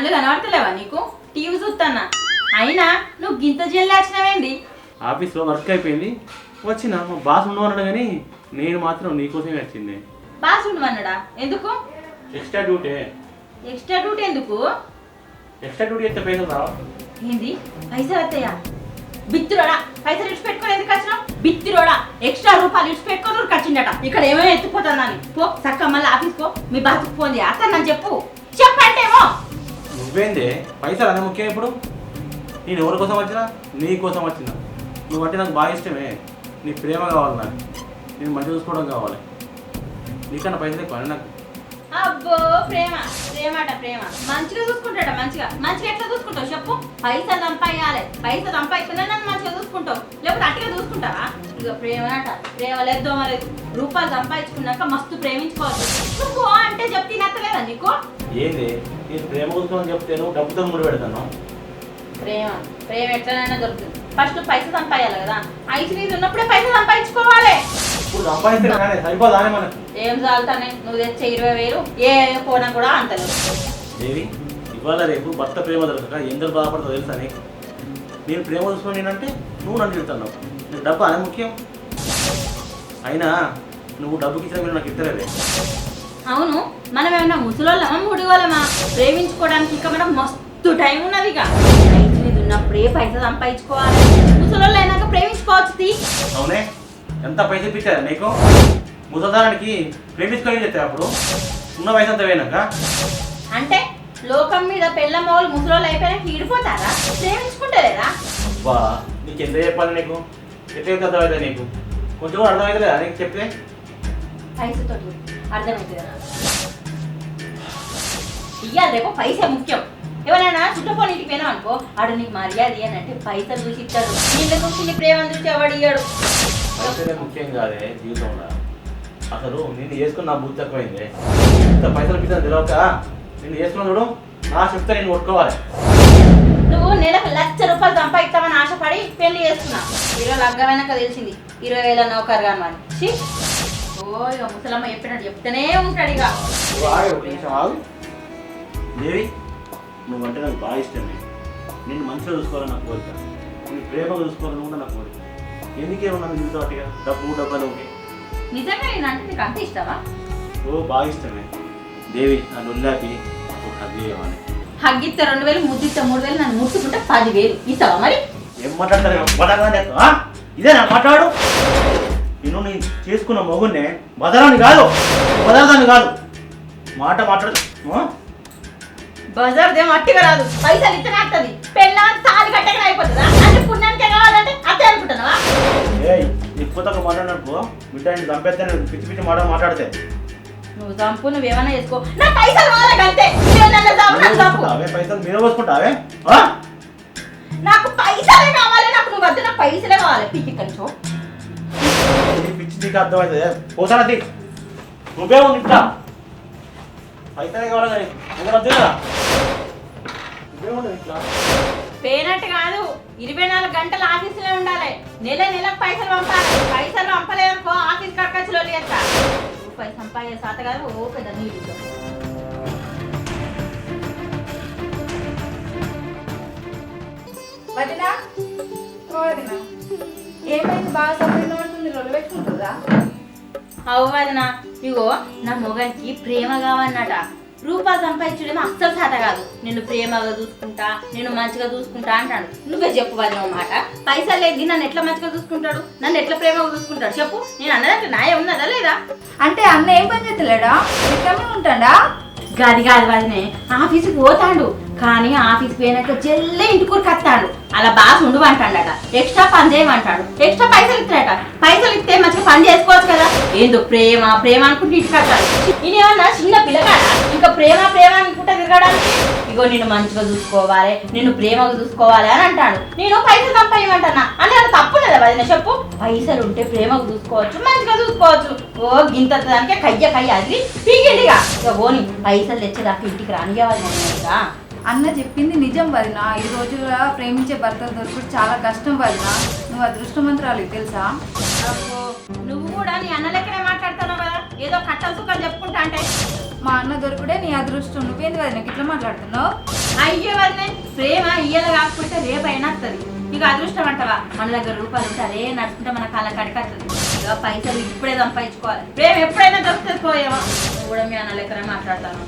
కళ్ళు కనబడతలేవా నీకు? టీవీ చూస్తానా అయినా నువ్వు గింత జల్లాచినవేంది ఆఫీస్లో వర్క్ అయిపోయింది. వచ్చిన మా బాస్ ఉండమన్నాడు కానీ నేను మాత్రం నీకోసమే వచ్చింది బాస్ ఉండమన్నాడా? ఎందుకు? Extra duty. ఎక్స్ట్రా డ్యూటీ ఎందుకు? ఎక్స్ట్రా డ్యూటీ అయితే పైసలు రావా? ఏంది? పైసలు వస్తాయా బిత్తిరోడా? పైసలు ఇడిచి పెట్టుకొని ఎందుకు వచ్చినావు? బిత్తిరోడా? ఎక్స్ట్రా రూపాయలు ఇడిచి పెట్టుకొని వచ్చిండట. ఇక్కడ ఏమేమి ఎత్తిపోతానని పో చక్క మళ్ళీ ఆఫీస్ పో. మీ బాస్కి ఫోన్ చేయ. అతను నన్ను చెప్పు. చెప్పంటేమో. నువ్వేందే పైసలు అనే ముఖ్యం ఇప్పుడు? నేను ఎవరి కోసం వచ్చినా? నీ కోసం వచ్చిన. నువ్వు అంటే నాకు బాగా ఇష్టమే. నీ ప్రేమ కావాలి నాకు. నేను మంచిగా చూసుకోవడం కావాలి. నీకన్నా పైసలు ఎక్కువ నాకు. అబ్బో ప్రేమ ప్రేమట ప్రేమ. మంచిగా చూసుకుంటాడ మంచిగా. మంచిగా ఎట్లా చూసుకుంటావు చెప్పు? పైసలు సంపాయాలి. పైసలు సంపాదిస్తేనే నన్ను మంచిగా చూసుకుంటావు. లేకపోతే అట్టిగా చూసుకుంటావా? ఇక ప్రేమ అట ప్రేమ లేదు దోమ లేదు. రూపాయలు సంపాదించుకున్నాక మస్తు ప్రేమించుకోవచ్చు నువ్వు అంటే చెప్తే నచ్చలేదా నీకు? ఏంది? నేను ప్రేమ చూసుకోమని చెప్తే నువ్వు డబ్బుతో ముడి పెడతాను. ప్రేమ. ప్రేమ ఎట్లనైనా దొరుకుతుంది. ఫస్ట్ పైసలు సంపాయాలి కదా. ఐదు ఉన్నప్పుడే పైసలు సంపాదించుకోవాలి. ఇప్పుడు సంపాదిస్తే కానీ సరిపోదానే మనకు? ఏం చాలుతానే నువ్వు తెచ్చే ఇరవై వేలు ఏ పోనా కూడా అంతలేదు దేవి ఇవాళ రేపు భర్త ప్రేమ దొరకక ఎందరు బాధపడతావు తెలుసా నీకు? నేను ప్రేమ చూసుకొని నేనంటే నువ్వు నన్ను తిడుతున్నావు. నీకు డబ్బు అనే ముఖ్యం? అయినా నువ్వు డబ్బుకి ఇచ్చిన మీరు నాకు ఇద్దరే అవును మనం ఏమన్నా ముసలోళ్ళమా ముడిగోళ్ళమా ప్రేమించుకోవడానికి ఇంకా మనం మస్తు టైం ఉన్నది ఇక ఉన్నప్పుడే పైసలు సంపాదించుకోవాలి. ముసలోళ్ళు అయినాక ప్రేమించుకోవచ్చు తీ. అవునే? ఎంత పైసలు ఇప్పించారా? నీకు ముసదానికి ప్రేమించుకొని చెప్తే అప్పుడు? ఉన్న వయసు అంతా పోయినాక? అంటే లోకం మీద పెళ్ళ మొగలు ముసలోళ్ళు అయిపోయినాక ఈడిపోతారా ప్రేమించుకుంటలేరా? బా నీకు ఎంత చెప్పాలి నీకు? ఎట్లా ఎంత అర్థమవుతుంది నీకు? కొంచెం కూడా అర్థమవుతుందా నీకు చెప్తే? పైసతో అర్థమవుతుంది కదా ఇయ్యాలి రేపు పైసే ముఖ్యం. ఎవరైనా చుట్టుపోని ఇంటికి పోయినావు అనుకో ఆడు నీకు మర్యాద అని అంటే పైసలు చూసి ఇచ్చాడు నీళ్ళ చూసి నీ ప్రేమ చూసి ఎవడు ఇయ్యాడు. పైసలే ముఖ్యం కాదే జీవితంలో. అసలు నేను చేసుకున్న నా బుద్ధి తక్కువైంది. ఇంత పైసలు పిచ్చని తెలియక నేను చేసుకున్న చూడు నా చెప్తే నేను కొట్టుకోవాలి. నువ్వు నెలకు లక్ష రూపాయలు సంపాదిస్తామని ఆశపడి పెళ్ళి చేసుకున్నా. ఇరవై లగ్గమైనాక తెలిసింది. ఇరవై వేల నౌకరు కాని ఛీ! ఓ ఇక ముసలమ్మ చెప్పినట్టు చెప్తూనే ఉంటాడు ఇక. దేవి నువ్వంటే నాకు బాగా ఇష్టమే నేను మంచిగా చూసుకోవాలని నాకు కోరిక. నేను ప్రేమ చూసుకోవాలని కూడా నాకు కోరిక. ఎందుకేమన్నా జీవితం అట్టుగా డబ్బు డబ్బు ఓకే. నిజంగా నేనంటే నీకు అంత ఇష్టమా? ఓ బాగా ఇష్టమే. దేవి నా నొల్లాకి ఒక హగ్ చేయమని హగ్గిస్తే రెండు వేలు ముద్దిస్తే మూడు వేలు నన్ను ముట్టుకుంటే పదివేలు. ఇస్తావా మరి? ఏం మాట్లాడతారు? ఆ? ఇదేనా మాట్లాడు. నేను నేను చేసుకున్న మొగుడిని బదలాన్ని కాదు. బదలదాన్ని కాదు. మాట మాట్లాడు. ఆ? బజార్ దేమో అట్టిగా రాదు. పైసలు వస్తుంది పెళ్ళాం తాలి కట్టగా అయిపోతుందా? అంటే పుణ్యానికే కావాలంటే అదే అనుకుంటున్నావా? ఏయ్ ఇప్పుడు ఒక మాట్లాడినప్పుడు బిడ్డ నేను చంపేస్తాను పిచ్చి పిచ్చి మాట మాట్లాడితే. నువ్వు చంపు నువ్వేమైనా చేసుకో. నా పైసలు కావాలి అంతే. నువ్వు నన్ను చంపు, నన్ను చంపు. అవే పైసలు మీద పోసుకుంటావే? నాకు పైసలే కావాలి నాకు నువ్వు వద్దు నాకు పైసలే కావాలి. పిచ్చి ఈ పిచ్చి నీకు అర్థమవుతుంది. పోతానా తీ. నువ్వే ఉంది ఇంకా. పైసలే కావాలి కానీ ఇంకా వద్దు కదా. నువ్వే ఉండు ఇంట్లో పేనట్టు కాదు. ఇరవై నాలుగు గంటలు ఆఫీసులో ఉండాలి. నెల నెలకు పైసలు పంపాలి. పైసలు పంపలేదనుకో ఆఫీస్ కక్కచ్చులో లేక రూపాయి సంపాదే సాత కాదు ఓ పెద్ద నీళ్ళు వదినా ఓ వదినా ఏమైంది? బాగా సపరేట్ పడుతుంది రొల్ల పెట్టుకుంటుందా? అవ్వదనా ఇగో నా మొగనికి ప్రేమ కావన్నట. రూపాయలు సంపాదించడేమో అస్సలు సాత కాదు. నిన్ను ప్రేమగా చూసుకుంటా నేను మంచిగా చూసుకుంటా అంటాడు. నువ్వే చెప్పు వదిన మాట. పైసలు లేదు నన్ను ఎట్లా మంచిగా చూసుకుంటాడు? నన్ను ఎట్లా ప్రేమగా చూసుకుంటాడు? చెప్పు. నేను అన్నదంటే న్యాయం ఉన్నదా లేదా? అంటే అన్న ఏం పని చేస్తలేడా? ఇక్కడనే ఉంటాడా? గది కాదు వదినే ఆఫీస్కి పోతాడు. కానీ ఆఫీస్కి పోయినాక జల్లే ఇంటికూరు కట్టాడు అలా బాగా ఉండు అంటాడట ఎక్స్ట్రా పని చేయమంటాడు. ఎక్స్ట్రా పైసలు ఇస్తాడట. పైసలు ఇస్తే మంచిగా పని చేసుకోవచ్చు కదా? ఏందో ప్రేమ ప్రేమ అనుకుంటే ఇంటికి కట్టాలి ఇదేమన్నా చిన్న పిల్లగాడ? ఇంకా ప్రేమ ప్రేమ అనుకుంటే తిరగడానికి? ఇగో నేను మంచిగా చూసుకోవాలి నేను ప్రేమగా చూసుకోవాలి అని అంటాడు. నేను పైసలు సంపాయమంటానా అని అది తప్పున్నదా వదిన చెప్పు? పైసలు ఉంటే ప్రేమకు చూసుకోవచ్చు మంచిగా చూసుకోవచ్చు. ఓ గింత దానికే కయ్య కయ్య అది పీకిండిగా ఇక. పోని పైసలు తెచ్చేదాకా ఇంటికి రానియవాలి అన్న చెప్పింది నిజం వదిన. ఈ రోజుల్లో ప్రేమించే భర్తలు దొరకడం చాలా కష్టం వదిన. నువ్వు అదృష్టవంతురాలు తెలుసా? నువ్వు కూడా నీ అన్న లెక్కనే మాట్లాడుతున్నావు? కదా ఏదో కట్టలు సుఖం చెప్పుకుంటా అంటే. మా అన్న దొరుకుడే నీ అదృష్టం. నువ్వేంది వదిన? ఇట్లా మాట్లాడుతున్నావు? అయ్యో వదిలే ప్రేమ ఇయ్యాల కాకపోతే రేపు అయినా వస్తుంది ఇక అదృష్టం అంటవా? మన దగ్గర రూపాయలు ఉంటే అదే నడుచుకుంటే మన కాళ్ళ కడికత్తది ఇక పైసలు ఇప్పుడే సంపాదించుకోవాలి. ప్రేమ ఎప్పుడైనా దొరుకుతుంది పోయేమో. నువ్వు కూడా మీ అన్న లెక్కనే మాట్లాడతాను.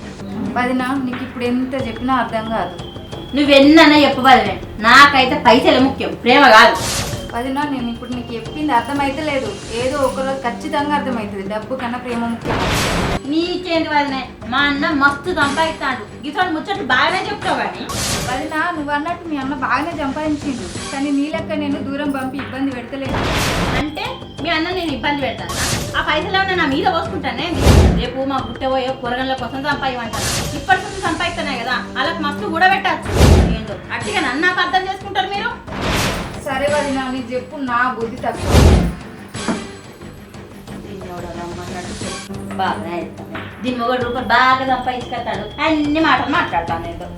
వదిన నీకు ఇప్పుడు ఎంత చెప్పినా అర్థం కాదు. నువ్వెన్న చెప్పు నాకైతే పైసలు ముఖ్యం. ప్రేమ కాదు. వదిన నేను ఇప్పుడు నీకు చెప్పింది అర్థమైతే లేదు. ఏదో ఒకరోజు ఖచ్చితంగా అర్థమవుతుంది డబ్బు కన్నా ప్రేమ ముఖ్యం. నీకేంది వదిలే మా అన్న మస్తు సంపాదిస్తాడు. ఇటువంటి ముచ్చట్లు బాగానే చెప్తావు కానీ. వదిన నువ్వు అన్నట్టు మీ అన్న బాగానే సంపాదించిండు. కానీ నీ లెక్క నేను దూరం పంపి ఇబ్బంది పెడతలేదు. అంటే మీ అన్న నేను ఇబ్బంది పెడతాను? ఆ పైసలు ఏమన్నా నా మీద పోసుకుంటానే రేపు మా పుట్టబోయే కూరగాయల కోసం సంపాదించాను ఇప్పటి నుంచి సంపాదిస్తున్నాయి కదా. వాళ్ళకి మస్తు కూడా పెట్టచ్చు ఏంటో అట్టిగా నన్ను నాకు అర్థం చేసుకుంటారు మీరు? సరే వదిన నీకు చెప్పు నా బుద్ధి తక్కువ. దీన్ని ఎవడో రమ్మన్నట్టు రూపాయలు బాగా సంపాదించుకెళ్తాడు అన్ని మాటలు మాట్లాడతాను నేను.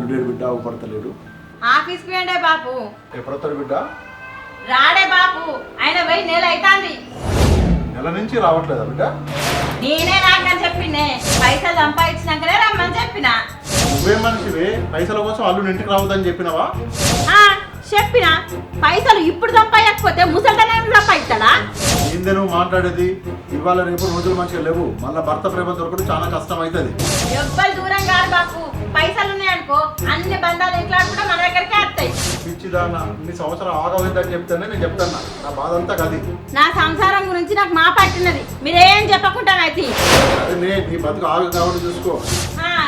అల్లుడేడు బిడ్డ ఊపడతలేడు ఆఫీస్కి పోయిండే బాపు. ఎప్పుడొస్తాడు బిడ్డ? రాడే బాపు. ఆయన పోయి నెల అవుతాంది నెల నుంచి రావట్లేదా బిడ్డ? నేనే రాకని చెప్పిండే పైసలు సంపాదించినాకనే రమ్మని చెప్పిన. నువ్వే మనిషివే పైసల కోసం అల్లుడు ఇంటికి రావద్దని చెప్పినావా? ఆ, చెప్పిన. పైసలు ఇప్పుడు సంపాదకపోతే ముసలితనం సంపాదిస్తాడా? నువ్వు మాట్లాడేది ఇవాళ రేపు రోజులు మంచిగా లేవు. మళ్ళీ భర్త ప్రేమ దొరకడం చాలా కష్టం అవుతుంది ఎవ్వరు దూరం కాదు బాపు. పైసలు ఉన్నాయనుకో అన్ని బంధాలు మన దగ్గరికే వస్తాయి పిచ్చిదాన్న ఇన్ని సంవత్సరం ఆగమైందని చెప్తేనే నేను చెప్తాను నా బాధ అంతా కాదు నా సంసారం గురించి నాకు మా పట్టినది మీరేం చెప్పకుంటానైతే అది నే నీ బతుకు ఆగు కావడం చూసుకో.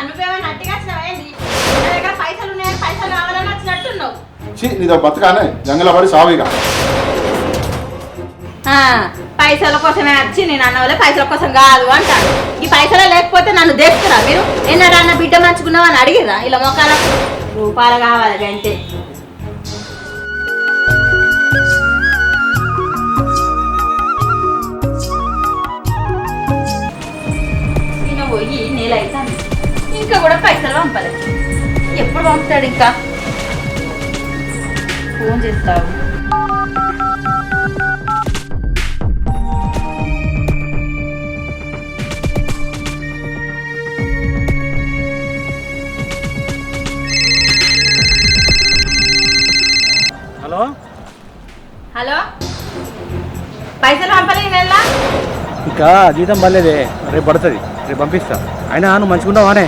నువ్వేమైనా అట్టిగా వచ్చినావేంది నా దగ్గర పైసలు ఉన్నాయని పైసలు కావాలని వచ్చినట్టున్నావు. ఛీ నీదో బతకానే జంగల పడి సావిగా పైసల కోసమే వచ్చి నేను అన్న వాళ్ళే పైసల కోసం కాదు అంట ఈ పైసలు లేకపోతే నన్ను దేపుతురా మీరు? ఎన్నడన్న బిడ్డ మంచుకున్నావు అని అడిగిరా ఇలా మొక్కల రూపాయలు కావాలి అంతే పోయి నేల అవుతాను ఇంకా కూడా పైసలు పంపలేదు. ఎప్పుడు పంపుతాడు ఇంకా? ఫోన్ చేస్తావు. పైసలు ఇంకా జీతం పర్లేదే రేపు పడుతుంది. రేపు పంపిస్తా. అయినా నువ్వు మంచుకున్నావానే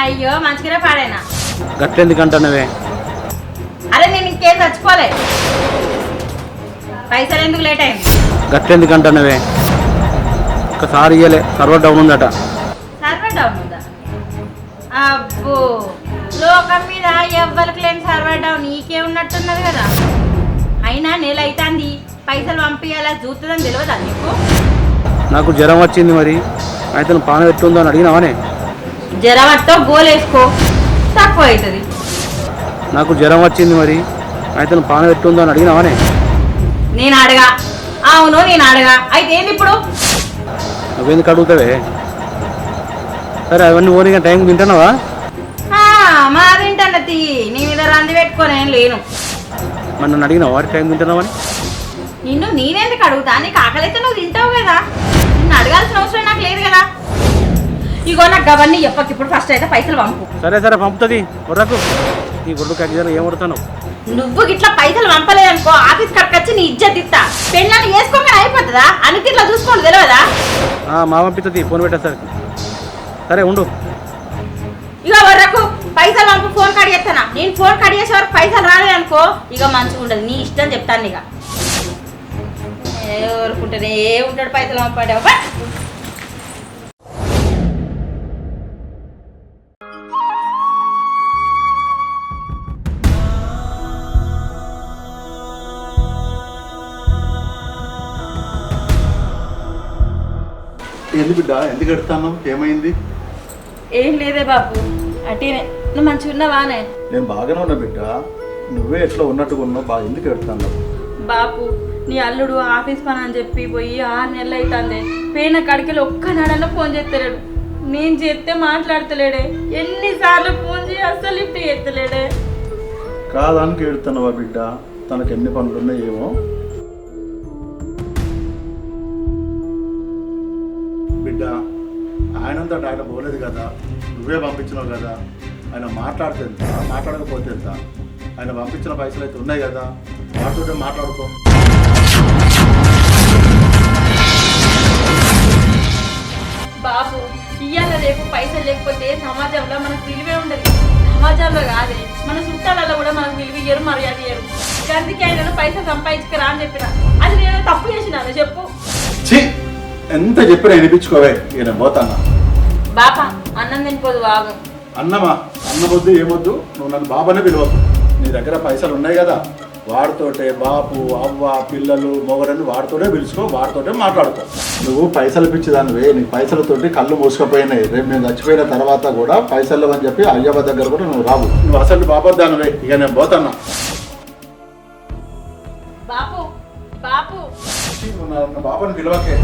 అయ్యో మంచిగానే పాడేనా? గట్లెందుకు అంటున్నావే అరే నేను ఇంకేం చచ్చిపోలే. పైసలు ఎందుకు లేట్ అయింది? గట్లెందుకు అంటున్నావే ఒకసారి ఇయ్యలే. సర్వర్ డౌన్ ఉందట. సర్వర్ డౌన్ ఉందా? అబ్బో లోకం మీద ఎవ్వరికి లేని సర్వర్ డౌన్? నీకే ఉన్నట్టున్నది కదా. అయినా నెల అవుతుంది పైసలు పంపించాలా చూస్తుందని తెలియదా నీకు? నాకు జ్వరం వచ్చింది మరి. అయితే నువ్వు పాన ఎట్లుందో అని అడిగినావానే జ్వరమతో గోలేసుకో తక్కువ అవుతుంది. నాకు జ్వరం వచ్చింది మరి. అయితే నువ్వు పాన ఎట్లుందో అని అడిగినావానే నేను అడగా. అవును నేను అడగా. అయితే ఏంది ఇప్పుడు? నువ్వెందుకు అడుగుతావే? సరే అవన్నీ ఓనిగా టైం తింటున్నావా? మా తింటాను నీ మీద రంది పెట్టుకొని ఏం లేను. మరి నన్ను అడిగినావా? టైం తింటున్నావని నిన్ను నేనెందుకు అడుగుతా? నీకు ఆకలితే నువ్వు తింటావు కదా. నిన్ను అడగాల్సిన అవసరం నాకు లేదు కదా. ఇగో నాకు అవన్నీ చెప్పకు ఇప్పుడు ఫస్ట్ అయితే పైసలు పంపు. సరే సరే పంపుతుంది. నీ గుడ్డు కగ్గిదారు ఏం నువ్వు గిట్లా పైసలు పంపలేదనుకో ఆఫీస్ కడకి వచ్చి నీ ఇజ్జత్ ఇస్తా పెళ్ళని వేసుకోగానే అయిపోతుందా? అనుకు ఇట్లా చూసుకోండి తెలియదా మా పంపిస్తుంది ఫోన్ పెట్టేసరికి సరే ఉండు. ఇక వరకు పైసలు పంపు ఫోన్ కడి చేస్తానా నేను ఫోన్ కడి చేసే వరకు పైసలు రాలేదనుకో ఇక మంచిగా ఉండదు నీ ఇష్టం చెప్తాను ఇక ఏ ఊరుకుంటేనే ఏ ఉంటాడు పైసలు పంపాడు ఏంది బిడ్డ? ఎందుకు ఎడతాను ఏమైంది? ఏం లేదే బాబు. నువ్వు మంచిగా ఉన్నావానే నేను బాగానే ఉన్నా బిడ్డ. నువ్వే ఎట్లా ఉన్నట్టుగా ఉన్నావు? బాగా ఎందుకు ఎడతాను బాపు నీ అల్లుడు ఆఫీస్ పని అని చెప్పి పోయి ఆరు నెలలు అవుతుంది పోయిన కడికలు ఒక్క నాడన్నా ఫోన్ చేస్తలేడు నేను చేస్తే మాట్లాడతలేడే. ఎన్నిసార్లు ఫోన్ చేసి అస్సలు లిఫ్ట్ చేస్తలేడే కాదానికి ఎడుతున్నావా బిడ్డ? తనకు ఎన్ని పనులు ఏమో? బిడ్డ ఆయనంతా ఆయన పోలేదు కదా. నువ్వే పంపించినావు కదా. ఆయన మాట్లాడితే ఎంత? మాట్లాడకపోతే ఎంత? ఆయన పంపించిన పైసలు అయితే ఉన్నాయి కదా. వాటితో మాట్లాడుకో. బాబు ఇయ్యాల రేపు పైసలు లేకపోతే సమాజంలో మనకు విలువే ఉండదు. సమాజంలో కాదే మన చుట్టాలలో కూడా మనకు విలువ ఇయ్యరు మర్యాద ఇయ్యరు. అందుకే ఆయన పైసలు సంపాదించుకురా అని చెప్పిన. అది నేను తప్పు చేసినాను? చెప్పు. ఎంత చెప్పినా వినిపించుకోవే ఈయన పోతానా? బాపా అన్నం తినిపోదు బాబు. అన్నమా? అన్నమొద్దు ఏమొద్దు? నువ్వు నన్ను బాబానే పిలవద్దు నీ దగ్గర పైసలు ఉన్నాయి కదా వాడితోటే బాపు అవ్వ పిల్లలు మొగరని వాడితోటే పిలుచుకో వాడితోటే మాట్లాడుకో. నువ్వు పైసలు పిచ్చిదానివే నీ పైసలతోటి కళ్ళు మూసుకుపోయినాయి. రేపు నేను చచ్చిపోయిన తర్వాత కూడా పైసలు అని చెప్పి అయ్యవ్వ దగ్గర కూడా నువ్వు రావు. నువ్వు అసలు బాబద్దానివే ఇక నేను పోతాన్నా బాపు బాపు. బాబాని పిలవకే.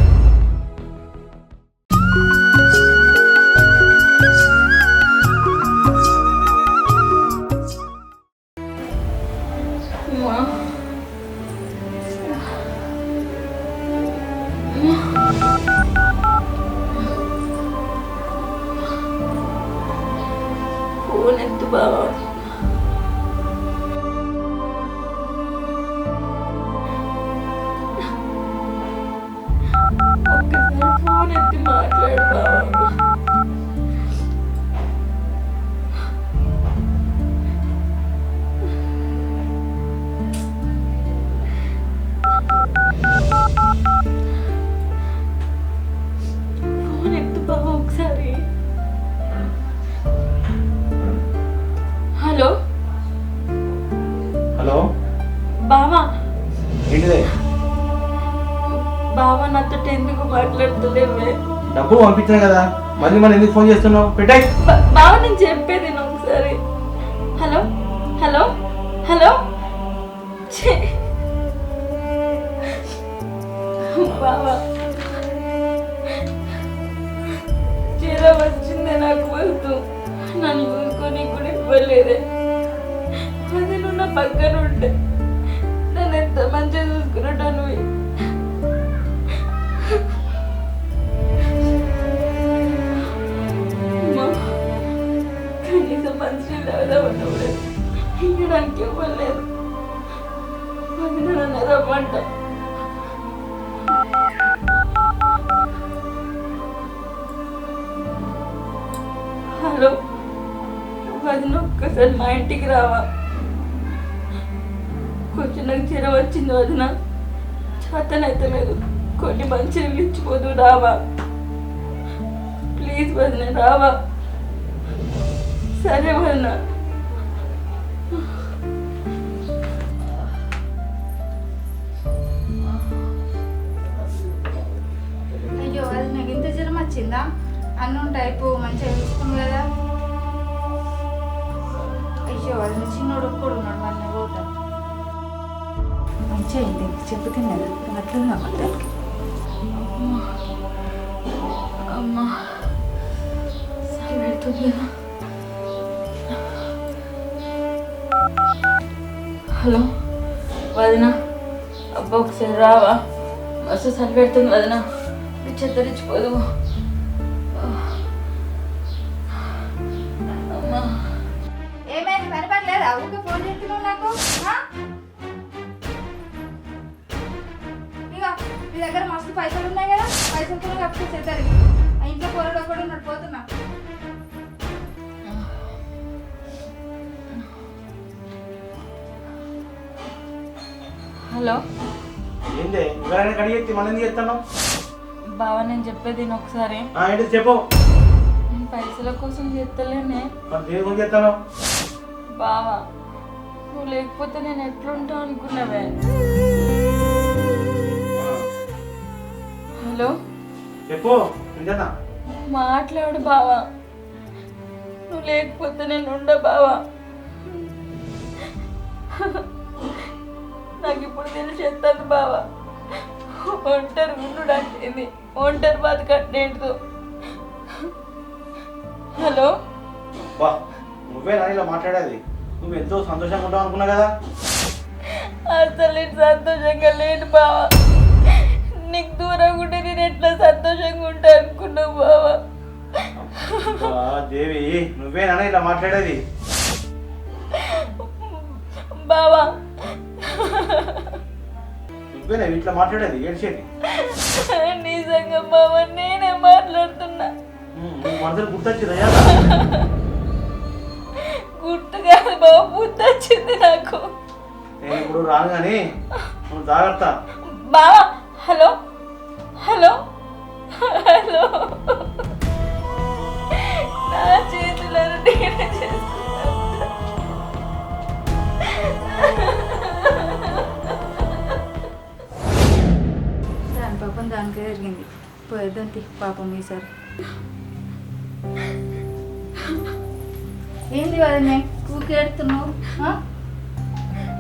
డబ్బు పంపించాను కదా. మళ్ళీ మనం ఎందుకు ఫోన్ చేస్తున్నావు? పెట్టాయి బావ నేను చెప్పేది నువ్వు ఒకసారి. హలో? హలో? హలో? బావా. చీర వచ్చిందే నాకు వస్తూ నన్ను చూసుకొని కూడా ఇవ్వలేదే. అది నువ్వు నా పక్కన ఉంటే నన్ను ఎంత మంచిగా చూసుకున్నట్టు నువ్వు కనీసం మంచి లేదా. ఉన్నప్పుడు ఇవ్వలేదు. అది నన్ను రమ్మంట హలో వదిన ఒక్కసారి మా ఇంటికి రావా. కొంచెం నాకు జ్వరం వచ్చింది వదిన. చేతనైతే లేదు. కొన్ని మంచి ఇచ్చిపోదు రావా. ప్లీజ్ వదిన రావా. సరే వదిన. అయ్యో అది నాకు ఇంత జ్వరం వచ్చిందా? అన్నం టైపు మంచిగా చూసుకున్నాం కదా. అయ్యో అది నా చిన్నోడు ఒక్కడు ఉన్నాడు నేను పోతాను మంచిగా అయింది చెప్పు తిన్నది అట్లా పట్టాలి అమ్మా. సరే పెడుతుంది కదా. హలో వదిన. అబ్బా ఒకసారి రావా? మస్తు సరి పెడుతుంది వదిన చెత్తరించిపోదు అమ్మా. ఏమైంది? పని పడలేదా ఊరికే ఫోన్ చేస్తున్నావు నాకు? ఇక మీ దగ్గర మస్తు పైసలు ఉన్నాయి కదా? పైసలతో కప్పు చేద్దరికి ఆ ఇంట్లో కూరడు ఒకడు ఉన్నాడు పోతున్నా. హలో ఏందే? ఎవరైనా కడిగి ఎత్తి మనం ఎందుకు ఎత్తున్నావు బావ నేను చెప్పేది నేను ఒకసారి. ఏంటి చెప్పు. నేను పైసల కోసం చేస్తలేనే. మరి దేని గురించి ఎత్తాను బావా నువ్వు లేకపోతే నేను ఎట్లుంటా అనుకున్నావే? హలో? చెప్పు వింటనా మాట్లాడు బావా. నువ్వు లేకపోతే నేను ఉండ బావా. నాకు ఇప్పుడు తెలిసేస్తుంది బావా? ఒంటరి ఉండు అంటే ఒంటరి బతకంటే ఏంటో హలో? బా నువ్వే నా ఇలా మాట్లాడేది? నువ్వు ఎంతో సంతోషంగా ఉంటావు అనుకున్నా కదా? అసలు సంతోషంగా లేను బావా. నీకు దూరంగా ఉంటే నేను ఎట్లా సంతోషంగా ఉంటా అనుకున్నావు బావా? దేవి నువ్వే నాన్న ఇలా మాట్లాడేది? బావా నువ్వేనా ఇట్లా మాట్లాడేది? ఏడ్చేది? నిజంగా బావా నేనే మాట్లాడుతున్నా. మనసులు గుర్తొచ్చింది అయ్యా గుర్తు కాదు బావ బుద్ధి వచ్చింది నాకు. నేను ఇప్పుడు రాను కానీ నువ్వు జాగ్రత్త. బావా హలో? హలో? హలో? నా చేతులను నేనే చేసుకున్నా దాని పాపం దానికే జరిగింది. పోయేద్దాం తీ పాపం ఈసారి. ఏంది వదినే?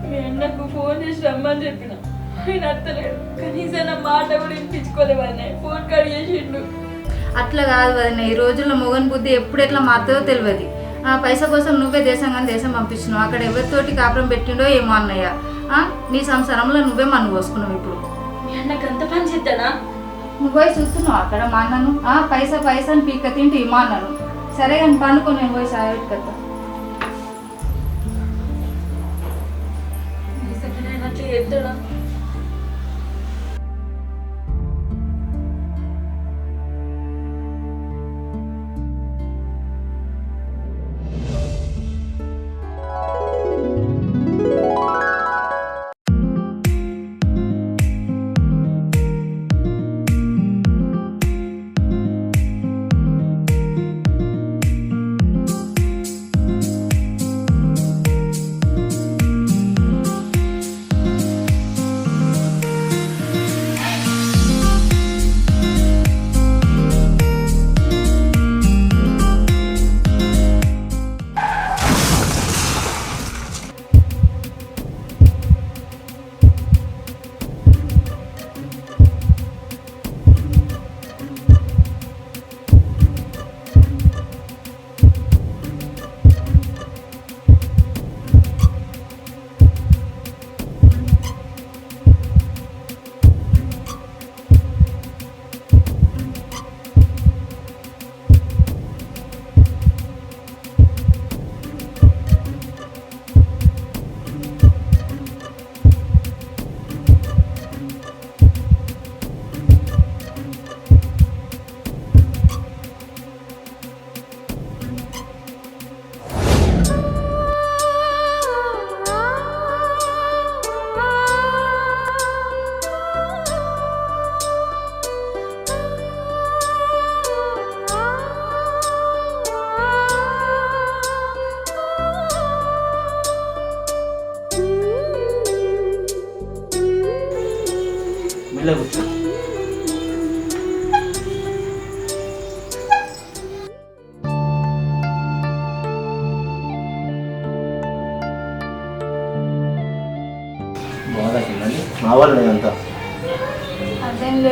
మీ అన్నకు ఫోన్ చేసి రమ్మని చెప్పిన. ఆయన అత్తలేడు. కనీసం నా మాట కూడా వినిపించుకోలేవన్నీ ఫోన్ కట్ చేసిండు. అట్లా కాదు వదిన ఈ రోజుల్లో మొగన్ బుద్ధి ఎప్పుడు ఎట్లా మారుతుందో తెలియదు. ఆ పైసా కోసం నువ్వే దేశం కానీ దేశం పంపించినావు అక్కడ ఎవరితోటి కాపురం పెట్టిండో ఏమో అన్నయ్య? నీ సంసారంలో నువ్వే మన్ను పోసుకున్నావు ఇప్పుడు. అన్నకు అంత పని చేద్దానా? నువ్వు చూస్తున్నావు అక్కడ మా అన్నను. ఆ పైసా పైసా అని పీక్క తింటే మా అన్నను. సరే కానీ పండుకో నేను పోయి సాయపెట్టుకొద్దా నిజంగా నేను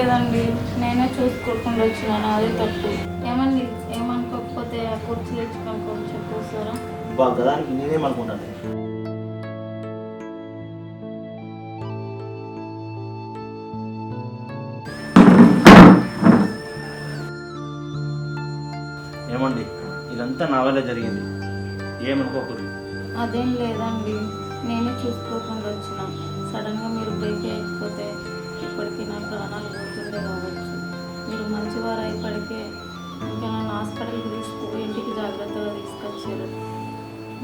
లేదండి. నేనే చూసుకోకుండా వచ్చినాను అదే తప్పు. ఏమండి ఏమనుకోకపోతే ఆ కుర్చీ కూర్చోరా బాగా గదానికి నేనేమనుకుంటాను ఏమండి ఇదంతా నా వల్ల జరిగింది. ఏమనుకోకూడదు. అదేం లేదండి. నేనే చూసుకోకుండా వచ్చిన. సడన్గా మీరు బ్రేక్ అయిపోతే ఇప్పటికీ నా ప్రాణాలు పోతుండే కావచ్చు. మీరు మంచివారు ఇప్పటికే? ఇంకా నన్ను హాస్పిటల్కి తీసుకు ఇంటికి జాగ్రత్తగా తీసుకొచ్చారు.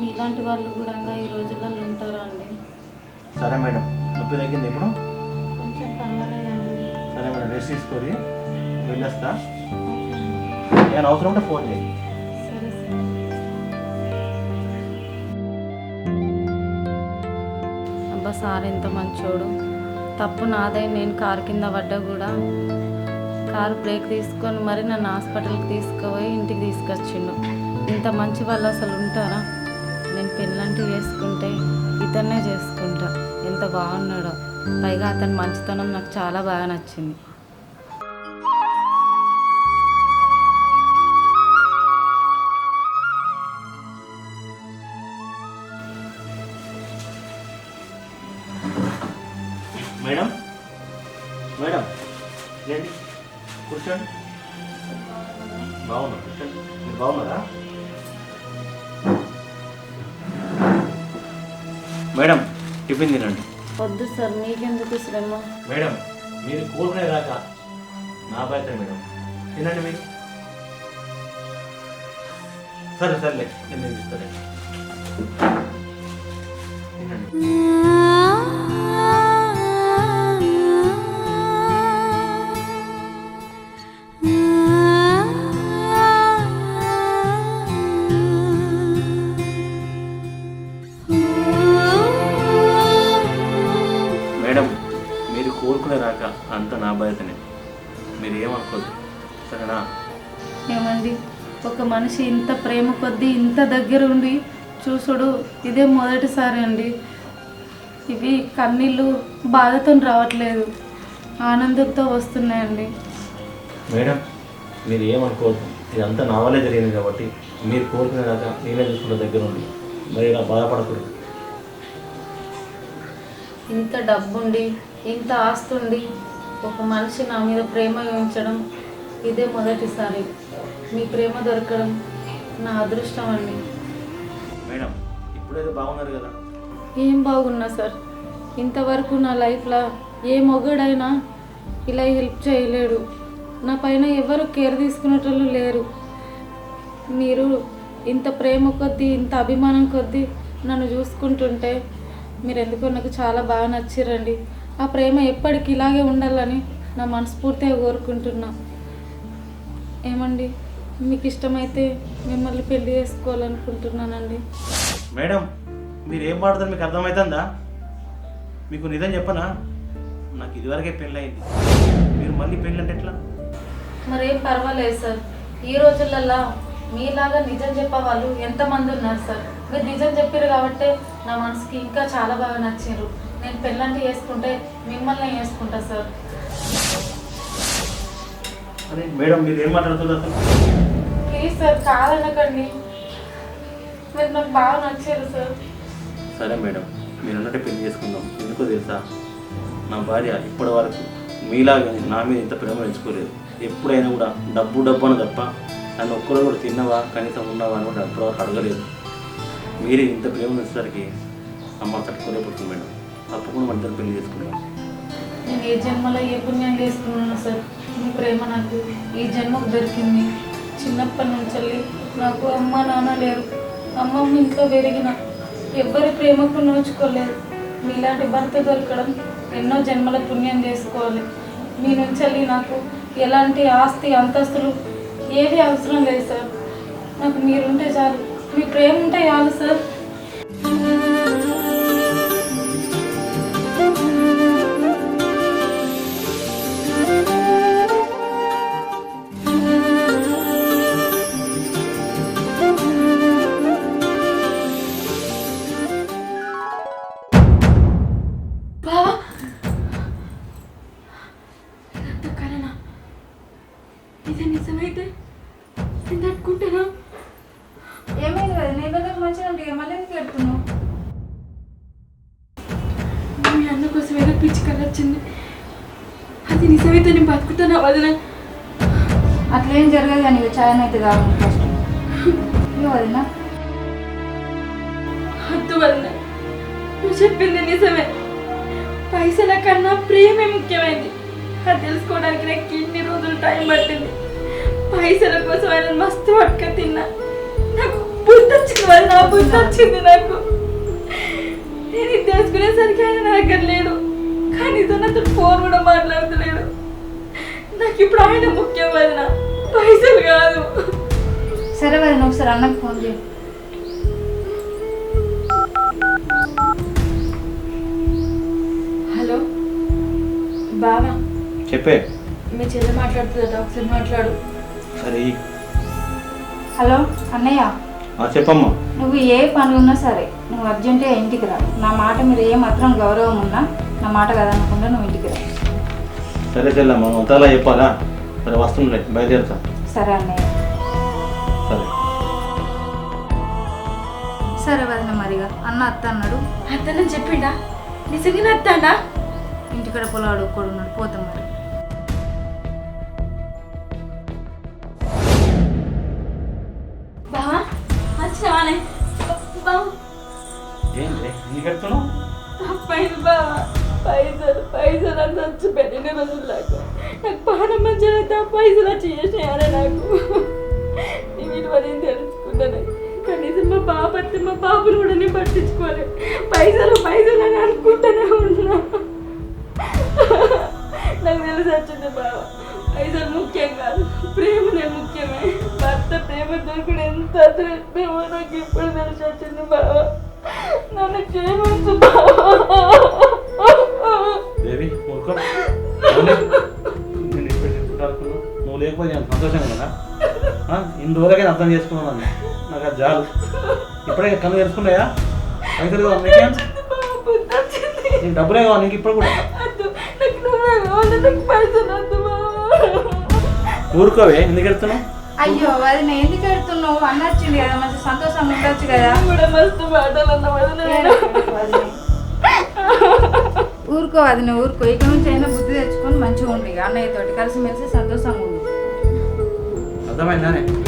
మీలాంటి వాళ్ళు కూడా ఈ రోజులలో ఉంటారా అండి? సరే మేడం. నొప్పి తగ్గింది ఇప్పుడు? కొంచెం పర్వాలేదండి. సరే మేడం రెస్ట్ తీసుకొని వెళ్ళొస్తా. ఏమైనా అవసరం ఉంటే ఫోన్ చేయి సరే సరే. అబ్బా సార్ ఎంత మంచోడు. తప్పు నాదే నేను కారు కింద పడ్డా కూడా. కారు బ్రేక్ తీసుకొని మరి నన్ను హాస్పిటల్కి తీసుకుపోయి ఇంటికి తీసుకొచ్చిండు. ఇంత మంచి వాళ్ళు అసలు ఉంటారా? నేను పెళ్ళంటి చేసుకుంటే ఇతన్నే చేసుకుంటా. ఎంత బాగున్నాడో. పైగా అతని మంచితనం నాకు చాలా బాగా నచ్చింది. సార్ మీకెందుకు శ్రమ మేడం మీరు కోరుకునే దాకా నా బాధ్యత మేడం. తినండి మీరు. సరే సర్లే నేను తినిపిస్తాను తినండి. మనిషి ఇంత ప్రేమ కొద్దీ ఇంత దగ్గర ఉండి చూసుడు ఇదే మొదటిసారి అండి. ఇవి కన్నీళ్ళు బాధతో రావట్లేదు. ఆనందంతో వస్తున్నాయండి. మేడం మీరు ఏమనుకోవద్దు. ఇదంతా నా వల్లే జరిగింది కాబట్టి మీరు కోరుకునే దాకా నేనే చూసుకున్న దగ్గర ఉండి మరి ఇలా బాధపడకూడదు. ఇంత డబ్బుండి ఇంత ఆస్తుండి ఒక మనిషి నా మీద ప్రేమ ఉంచడం ఇదే మొదటిసారి. మీ ప్రేమ దొరకడం నా అదృష్టం అండి. మేడం ఇప్పుడైతే బాగున్నారు కదా. ఏం బాగున్నా సార్. ఇంతవరకు నా లైఫ్లో ఏ మొగడైనా ఇలా హెల్ప్ చేయలేడు. నా పైన ఎవరు కేర్ తీసుకునేటోళ్ళు లేరు. మీరు ఇంత ప్రేమ కొద్దీ ఇంత అభిమానం కొద్దీ నన్ను చూసుకుంటుంటే మీరు ఎందుకో నాకు చాలా బాగా నచ్చిరండి. ఆ ప్రేమ ఎప్పటికి ఇలాగే ఉండాలని నా మనస్ఫూర్తిగా కోరుకుంటున్నా. ఏమండి? మీకు ఇష్టమైతే మిమ్మల్ని పెళ్ళి చేసుకోవాలనుకుంటున్నానండి. మేడం మీరు ఏం మాట్లాడతారు మీకు అర్థమవుతుందా మీకు నిజం చెప్పనా? నాకు ఇదివరకే పెళ్ళయింది. మీరు మళ్ళీ పెళ్ళి అంటే ఎట్లా? మరేం పర్వాలేదు సార్. ఈ రోజులల్లో మీలాగా నిజం చెప్పే వాళ్ళు ఎంతమంది ఉన్నారు సార్? మీరు నిజం చెప్పారు కాబట్టి నా మనసుకి ఇంకా చాలా బాగా నచ్చారు నేను పెళ్ళంటి చేసుకుంటే మిమ్మల్ని చేసుకుంటా సార్. అరే మేడం మీరు ఏం మాట్లాడుతున్నారు అసలు? ప్లీజ్ సార్ కాదనకండి. మీరు నాకు బాగా నచ్చారు సార్. సరే మేడం. మీరు అన్నట్టు పెళ్ళి చేసుకుందాం. ఎందుకో తెలుసా? నా భార్య ఇప్పటి వరకు మీలాగా నా మీద ఇంత ప్రేమ పెంచుకోలేదు. ఎప్పుడైనా కూడా డబ్బు డబ్బు అని తప్ప నన్ను ఒక్కరు కూడా తిన్నవా కనీసం ఉన్నావా అని కూడా ఎప్పటివరకు అడగలేదు. మీరే ఇంత ప్రేమ వచ్చేసరికి అమ్మ తట్టుకోలేకపోతుంది మేడం. తప్పకుండా మన ఇద్దరు పెళ్ళి చేసుకుందాం. నేను ఏ జన్మలో ఏ పుణ్యం చేసుకున్నాను సార్. మీ ప్రేమ నాకు ఈ జన్మకు దొరికింది. చిన్నప్పటి నుంచి నాకు అమ్మ నాన్న లేరు. అమ్మమ్మ ఇంట్లో పెరిగిన ఎవ్వరి ప్రేమకు నోచుకోలేదు. మీలాంటి భర్త దొరకడం ఎన్నో జన్మల పుణ్యం చేసుకోవాలి. మీ నుంచి నాకు ఎలాంటి ఆస్తి అంతస్తులు ఏది అవసరం లేదు సార్. నాకు మీరుంటే చాలు. మీ ప్రేమ ఉంటే చాలు సార్. జరగదు కానీ అయితే ఫస్ట్ వదినా? వద్దు వదిన. నువ్వు చెప్పింది నిజమే. పైసల కన్నా ప్రేమే ముఖ్యమైంది. అది తెలుసుకోవడానికి నాకు ఎన్ని రోజులు టైం పట్టింది. పైసల కోసం ఆయన మస్తు పట్టుక తిన్నా. నాకు బుద్ధొచ్చింది వదిన బుద్ధి వచ్చింది నాకు. నేను ఇది తెలుసుకునేసరికి ఆయన నా దగ్గర లేడు. కానీ నాతో ఫోన్ కూడా మాట్లాడుతలేడు. నాకు ఇప్పుడు ఆయన ముఖ్యం వదినా. పైసలు కాదు. సరే వదిన ఒకసారి అన్నకు ఫోన్ చేయి. హలో బావా. చెప్పే. మీ చెల్లి మాట్లాడుతుందట ఒకసారి మాట్లాడు. సరే. హలో అన్నయ్య. ఆ, చెప్పమ్మా. నువ్వు ఏ పని ఉన్నా సరే నువ్వు అర్జెంటుగా ఇంటికి రా. నా మాట మీద ఏ మాత్రం గౌరవం ఉన్నా నా మాట కదనకుండా నువ్వు ఇంటికి రా. సరే చెల్లమ్మా అంతలా చెప్పాలా? సరే వస్తుండే బయలుదేరుతా. సరే అన్నయ్య. సరే. సరే వదిన మరిగా అన్న అత్త అన్నాడు. అతను చెప్పిండా? నిజంగా అత్తాడా ఇంటికాడ పొలాడు ఒక్కడు ఉన్నాడు పోతాం మరి. బావా వచ్చినావానే బావా. ఏంటి నీకు ఎడుతున్నావు పైసలు బావా. పైసలు పైసలు అని పెట్టిన రోజులు నాకు నాకు బాగా మంచిగా పైసలు వచ్చి చేసినాయనే నాకు. నేను ఇటువని తెలుసుకున్నాను. కనీసం మా బాబు వస్తే మా బాబుని కూడా నేను పట్టించుకోలే. పైసలు పైసలు అని అనుకుంటూనే ఉన్నా. నాకు తెలిసి వచ్చింది బావ. పైసలు ముఖ్యం కాదు ప్రేమనే ముఖ్యమే. భర్త ప్రేమ దొరకడం ఎంత అదృష్టమో నాకు ఇప్పుడు తెలిసి వచ్చింది బావ. నన్ను క్షమించు బావ. దేవి నువ్వు లేకపోతే నేను సంతోషంగా ఉన్నా ఇన్ని రోజులకే అర్థం చేసుకున్నాను నన్ను నాకు అది చాలు. ఇప్పుడే కన్ను తెలుసుకున్నాయా పైసలు కావాలి నీకేం? డబ్బులే కావాలి నీకు ఇప్పుడు కూడా? ఊరుకోవే ఎందుకు ఎడుతున్నావు అయ్యో వదిన ఎందుకు ఎడుతున్నావు అన్న వచ్చింది కదా మంచి సంతోషంగా ఉండొచ్చు కదా. కూడా మస్తు మాటలు ఊరుకో అది నువ్వు ఊరుకో. ఇక నుంచి అయినా బుద్ధి తెచ్చుకొని మంచిగా ఉండి అన్నయ్య తోటి కలిసిమెలిసి సంతోషంగా ఉండు అర్థమైందానే